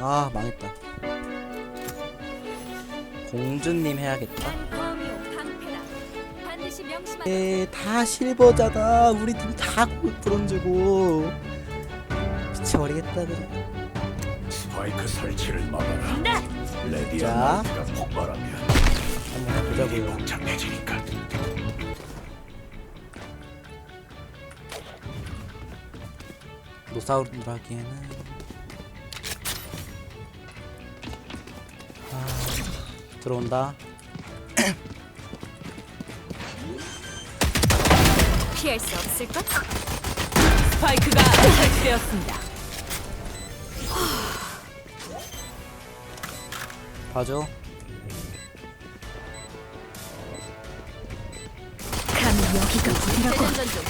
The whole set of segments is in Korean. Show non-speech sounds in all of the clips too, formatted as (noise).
아 망했다 공주님 해야겠다 범이요 방패다. 반드시 명심하라. 에, 다 실버잖아 우리 팀다 브론즈고 미쳐버리겠다 그냥 스파이크 설치를 막아라. 네. 자. 레디아나가 폭발하면 한번 해보자고요 복잡해지니까. 노사우루로 하기에는 들어온다 피할 수 없을 것. 스파이크가 설치되었습니다. 봐줘 감히 여기가 어디라고? 대전전 중.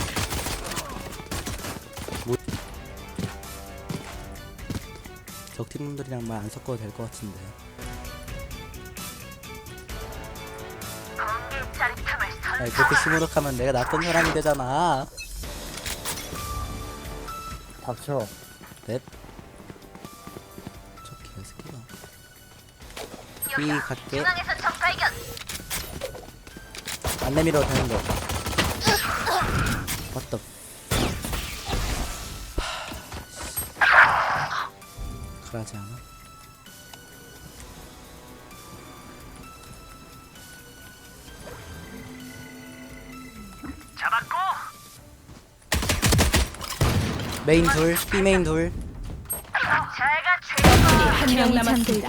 적팀 분들이랑 말 안 섞어도 될 것 같은데 야, 그렇게 시무룩하면 내가 나쁜 사람이 되잖아 닥쳐. 넵. 저 개새끼가. B 갈게. 안 내밀어도 되는 거. What the 그러지 않아? 메인 둘, B 메인 둘. 한 명 남았습니다.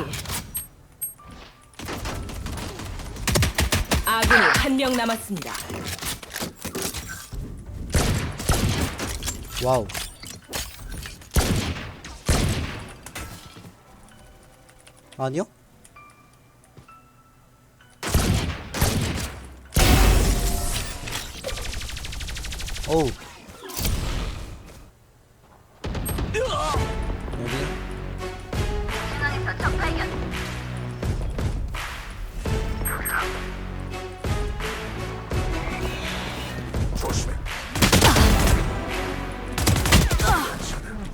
아군이 한 명 남았습니다. 와우. 아니요? 오우.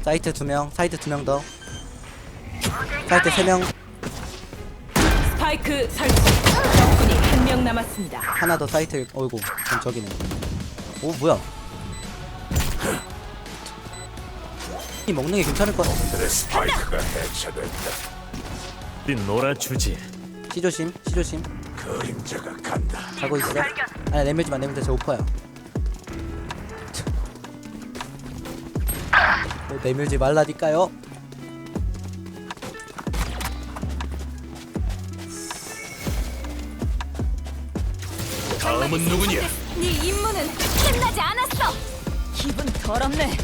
사이트 두 명, 사이트 두 명 더. 사이트 세 명, 스파이크 설치. 적군이 한 명 남았습니다. 하나 더 사이트. 어이구, 그럼 저기네. 오 뭐야? 이 먹는 게 괜찮을 것 같아. 스파이크가 해체됐다. 우린 놀아주지. 시 조심, 시 조심. 그림자가 간다. 가고 있어. 아니 내밀지 마, 내밀지 마. 저 오퍼야. 어, 내밀지 말라니까요. 다음은 누구냐? 네 임무는 끝나지 않았어. 기분 더럽네.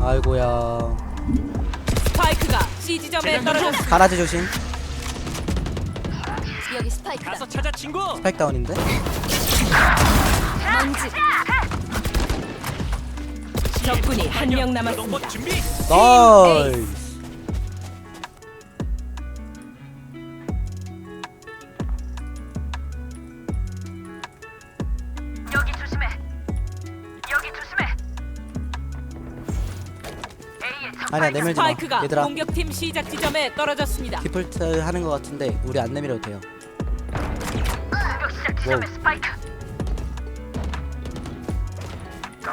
아이고야. C 지점에 떨어졌습니다. 가라지 조심. 여기 스파이크다. 가서 찾아 친구. 스파이크 다운인데. 먼지. 적군이 한 명 남았습니다. 준비. 나이스. 아니야 내밀지 마. 스파이크가 얘들아. 공격팀 시작 지점에 떨어졌습니다. 디폴트 하는 것 같은데 우리 안 내밀어도 돼요. 공격 시작 지점에 와우. 스파이크.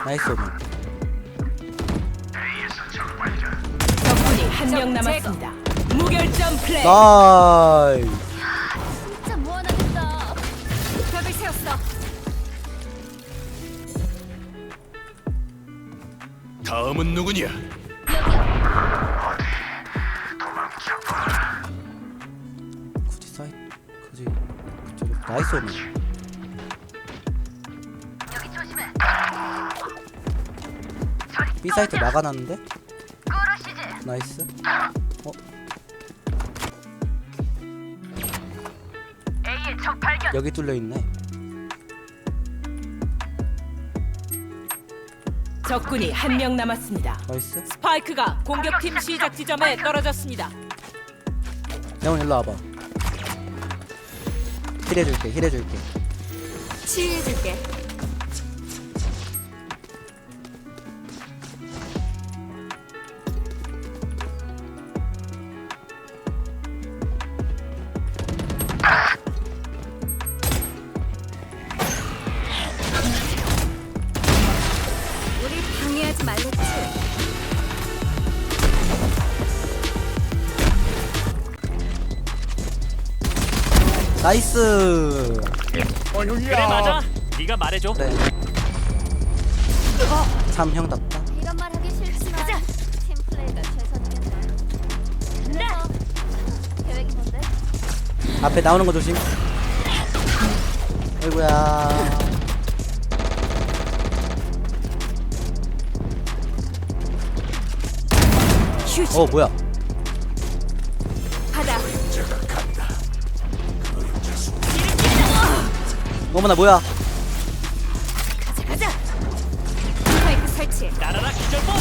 나이스 오면. 적군이 한 명 남았습니다. 무결점 플레이. 나이스. 진짜 무한하겠다. 벽을 세웠어. 다음은 누구냐? 나이스 오면. 여기 조심해. B 사이트 막아놨는데? 나이스. 어. 여기 뚫려 있네. 적군이 한 명 남았습니다. 나이스. 스파이크가 공격팀 시작 지점에 떨어졌습니다. 영훈 일로 와봐. 힐해줄게 힐해줄게. 치유해줄게. 나이스. 그래 맞아. 네가 말해줘. 그래 참 형답다 이런 말 하기 싫지만 팀 플레이가 최선이겠네. 그래서 계획이 뭔데? 앞에 나오는 거 조심. 아이고야. 어 뭐야 어머나 뭐야 가자 가자. 스파이크 설치. 따라라 기절복.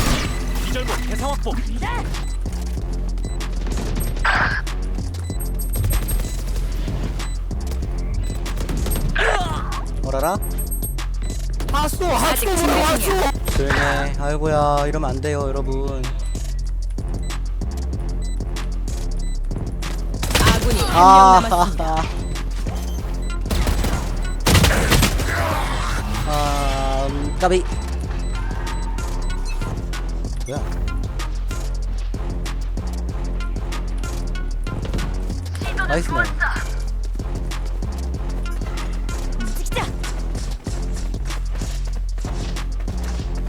기절복 대상 확보. 어라라 아직 준비 중이야. 조용해 아이고야 이러면 안 돼요 여러분 아군이 한명 아, 남았습니다. 아, (laughs) 음, 까비. 뭐야? 나이스 날. 움직이자.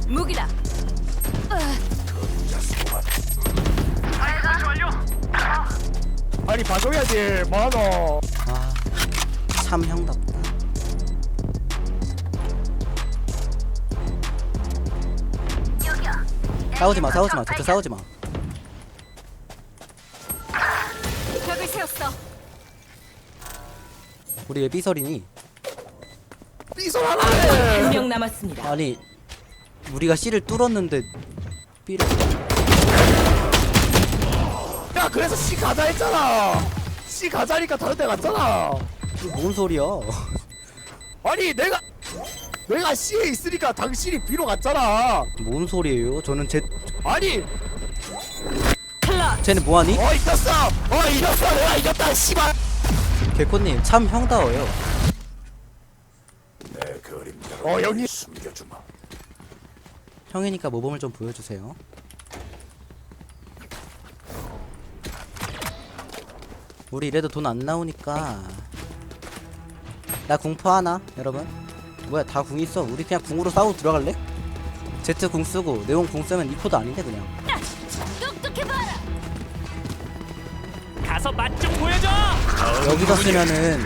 무기다. 아니 봐줘야지 뭐하노 아, 참 형답 싸우지 마, 싸우지 마, 진짜 싸우지 마. 벽을 세웠어. 우리 왜 삐설이니? 한 명 남았습니다. 아니, 우리가 C를 뚫었는데 B를 야 그래서 C 가자 했잖아 C 가자니까 다른 데 갔잖아 뭔 소리야? 아니 내가 내가 C에 있으니까 당신이 B로 갔잖아 뭔 소리예요? 저는 제 아니 쟤는 뭐하니? 어 이겼어 어 이겼어 내가 이겼다 씨발 개코님 참 형다워요. 내 그림자로 어, 여기. 숨겨주마. 형이니까 모범을 좀 보여주세요. 우리 이래도 돈 안 나오니까 나 궁포 하나 여러분 뭐야 다 궁 있어 우리 그냥 궁으로 싸우고 들어갈래? 제트 궁 쓰고 네온 궁 쓰면 이코도 아닌데 그냥 똑똑해봐라. 가서 맛 좀 보여줘. 여기서 쓰면은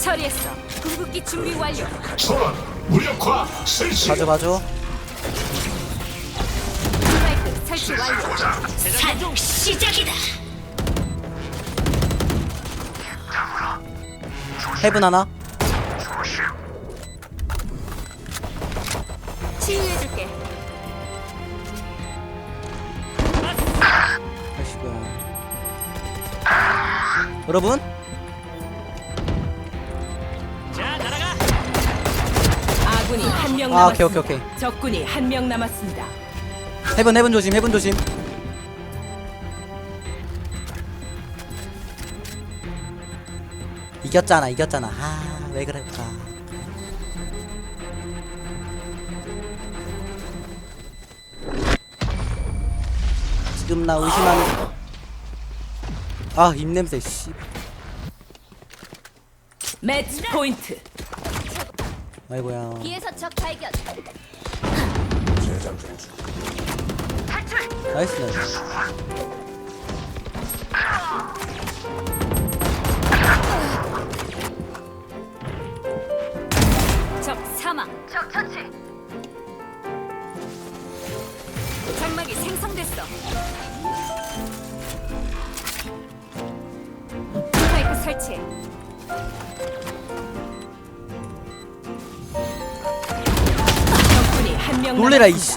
처리했어. 궁극기 준비 완료. 소환 무력화 실시. 봐줘 봐줘 스파이크 설치 완료. 대장 중. 헤븐 하나 치유해줄게. 아이씨고 여러분 자 날아가. 아군이 한 명 아, 오케이, 남았습니다. 오케이, 오케이. 적군이 한 명 남았습니다. 헤븐 헤븐 조심 헤븐 조심 이겼잖아 이겼잖아 아 왜 그럴까 지금 나 의심하는 아 입냄새 씨 매치 포인트. 아이고야 뒤에서 적 발견. 재장전 중. 나이스 나이스 한명 놀래라. 이씨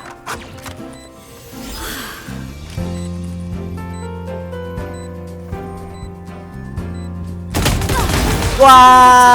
와